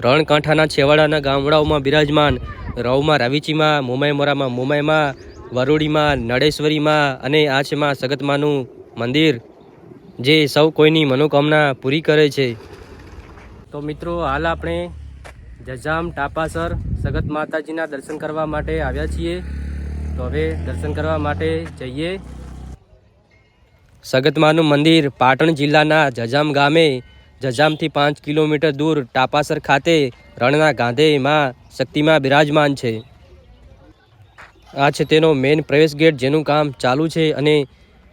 રણકાંઠાના છેવાડાના ગામડાઓમાં બિરાજમાન રવમાં, રાવીચીમાં મોમાયમોરામાં મોમાયમાં વરુડીમાં, નડેશ્વરીમાં અને આછમાં સગતમાનું મંદિર, જે સૌ કોઈની મનોકામના પૂરી કરે છે. તો મિત્રો, હાલ આપણે જજામ ટાપાસર સગત માતાજીના દર્શન કરવા માટે આવ્યા છીએ. તો હવે દર્શન કરવા માટે જઈએ. સગતમાનું મંદિર પાટણ જિલ્લાના જજામ ગામે જજામથી પાંચ કિલોમીટર દૂર ટાપાસર ખાતે રણના ગાંધે માં શક્તિમાં બિરાજમાન છે. આ છે તેનો મેઇન પ્રવેશ ગેટ જેનું કામ ચાલુ છે અને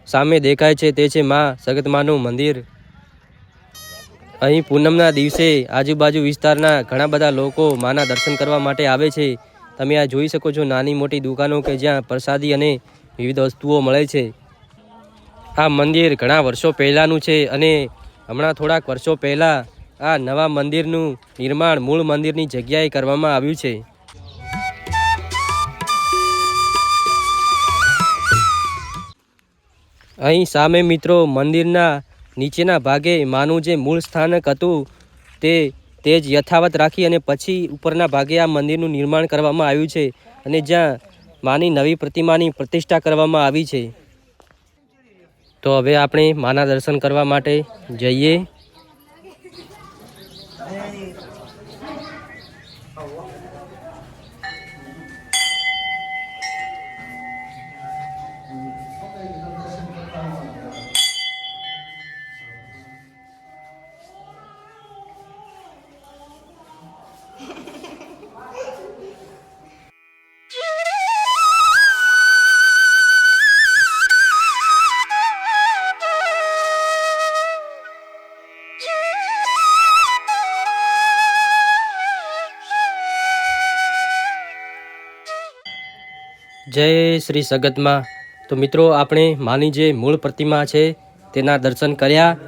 સામે દેખાય છે તે છે માં સગતમાનું મંદિર. અહીં પૂનમના દિવસે આજુબાજુ વિસ્તારના ઘણા બધા લોકો માના દર્શન કરવા માટે આવે છે. તમે આ જોઈ શકો છો નાની મોટી દુકાનો કે જ્યાં પ્રસાદી અને વિવિધ વસ્તુઓ મળે છે. આ મંદિર ઘણા વર્ષો પહેલાંનું છે અને હમણાં થોડાક વર્ષો પહેલાં આ નવા મંદિરનું નિર્માણ મૂળ મંદિરની જગ્યાએ કરવામાં આવ્યું છે. અહીં સામે મિત્રો મંદિરના નીચેના ભાગે માનું જે મૂળ સ્થાનક હતું તે તે જ યથાવત રાખી અને પછી ઉપરના ભાગે આ મંદિરનું નિર્માણ કરવામાં આવ્યું છે અને જ્યાં માની નવી પ્રતિમાની પ્રતિષ્ઠા કરવામાં આવી છે. તો હવે આપણે માના દર્શન કરવા માટે જઈએ. જય શ્રી સગતમાં. તો મિત્રો, આપણે માની જે મૂળ પ્રતિમા છે, તેના દર્શન કર્યા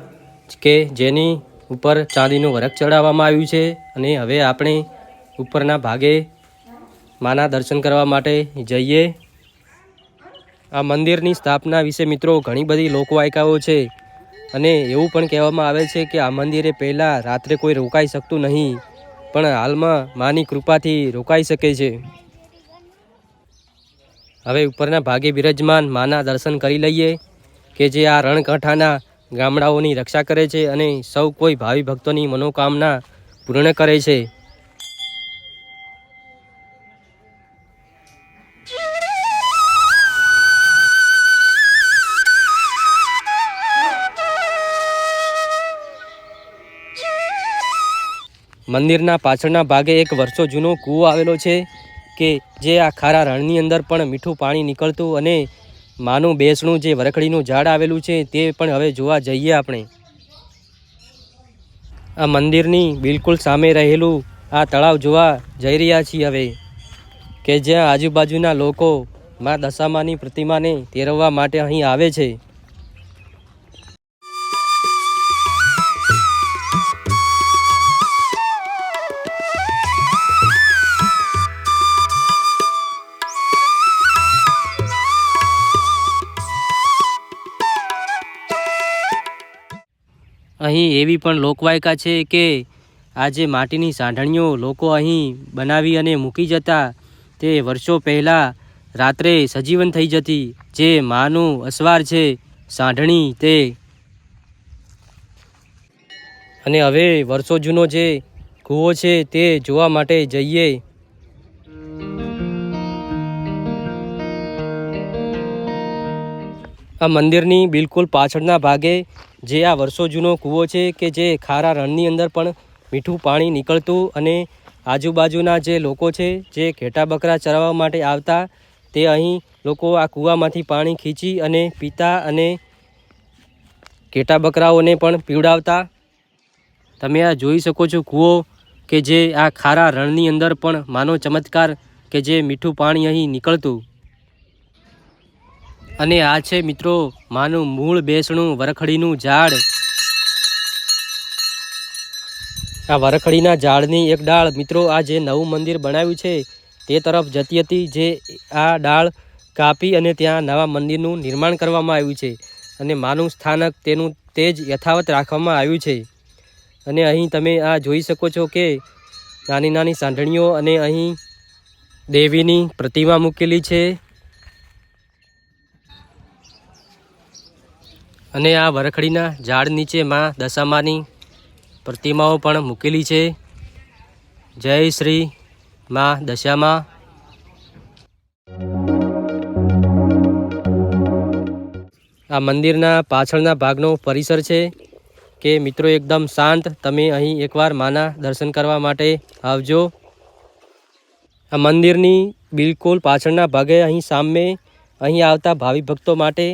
કે જેની ઉપર ચાંદીનું વરખ ચડાવવામાં આવ્યું છે અને હવે આપણે ઉપરના ભાગે માના દર્શન કરવા માટે જઈએ. આ મંદિરની સ્થાપના વિશે મિત્રો ઘણી બધી લોકવાયકાઓ છે અને એવું પણ કહેવામાં આવે છે કે આ મંદિરે પહેલાં રાત્રે કોઈ રોકાઈ શકતું નહીં, પણ હાલમાં માની કૃપાથી રોકાઈ શકે છે. હવે ઉપરના ભાગે બિરાજમાન માના દર્શન કરી લઈએ કે જે આ રણકાંઠાના ગામડાઓની રક્ષા કરે છે અને સૌ કોઈ ભાવિ ભક્તોની મનોકામના પૂર્ણ કરે છે. મંદિરના પાછળના ભાગે એક વર્ષો જૂનો કૂવો આવેલો છે. કે જે આ ખારા રણની અંદર પણ મીઠું પાણી નીકળતું અને માનું બેસણું જે વરખડીનું ઝાડ આવેલું છે તે પણ હવે જોવા જઈએ આપણે. આ મંદિરની બિલકુલ સામે રહેલું આ તળાવ જોવા જઈ રહ્યા છીએ હવે, કે જ્યાં આજુબાજુના લોકો મા દશામાની પ્રતિમાને તેરવવા માટે અહીં આવે છે. અહીં એવી પણ લોકવાયકા છે કે આજે માટીની સાંઢણીઓ લોકો અહીં બનાવી અને મૂકી જતા તે વર્ષો પહેલાં રાત્રે સજીવન થઈ જતી જે માનું અસવાર છે સાંઢણી તે. અને હવે વર્ષો જૂનો જે કૂવો છે તે જોવા માટે જઈએ. આ મંદિરની બિલકુલ પાછળના ભાગે જે આ વર્ષો જૂનો કૂવો છે કે જે ખારા રણની અંદર પણ મીઠું પાણી નીકળતું અને આજુબાજુના જે લોકો છે, જે ઘેટા બકરા ચરાવવા માટે આવતા, તે અહીં લોકો આ કૂવામાંથી પાણી ખીંચી અને પીતા અને ઘેટા બકરાઓને પણ પીવડાવતા. તમે આ જોઈ શકો છો કૂવો કે જે આ ખારા રણની અંદર પણ માનો ચમત્કાર કે જે મીઠું પાણી અહીં નીકળતું. અને આ છે મિત્રો માનું મૂળ બેસણું વરખડીનું ઝાડ. આ વરખડીના ઝાડની એક ડાળ મિત્રો આ જે નવું મંદિર બનાવ્યું છે તે તરફ જતી હતી જે આ ડાળ કાપી અને ત્યાં નવા મંદિરનું નિર્માણ કરવામાં આવ્યું છે અને માનું સ્થાનક તેનું તે જ યથાવત રાખવામાં આવ્યું છે. અને અહીં તમે આ જોઈ શકો છો કે નાની નાની સાંઢણીઓ અને અહીં દેવીની પ્રતિમા મૂકેલી છે. અને આ વરખડીના ઝાડ નીચે માં દશામાની પ્રતિમાઓ પણ મૂકેલી છે. જય શ્રી માં દશામાં. આ મંદિરના પાછળના ભાગનો પરિસર છે કે મિત્રો એકદમ શાંત. તમે અહીં એકવાર માના દર્શન કરવા માટે આવજો. આ મંદિરની બિલકુલ પાછળના ભાગે અહીં સામે અહીં આવતા ભાવિ ભક્તો માટે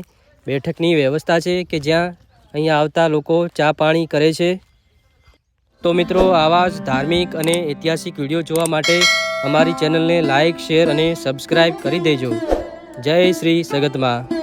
બેઠકની વ્યવસ્થા છે કે જ્યાં અહીંયા આવતા લોકો ચા પાણી કરે છે. તો મિત્રો, આવા જ ધાર્મિક અને ઐતિહાસિક વીડિયો જોવા માટે અમારી ચેનલને લાઇક શેર અને સબસ્ક્રાઈબ કરી દેજો. જય શ્રી સગતમાં.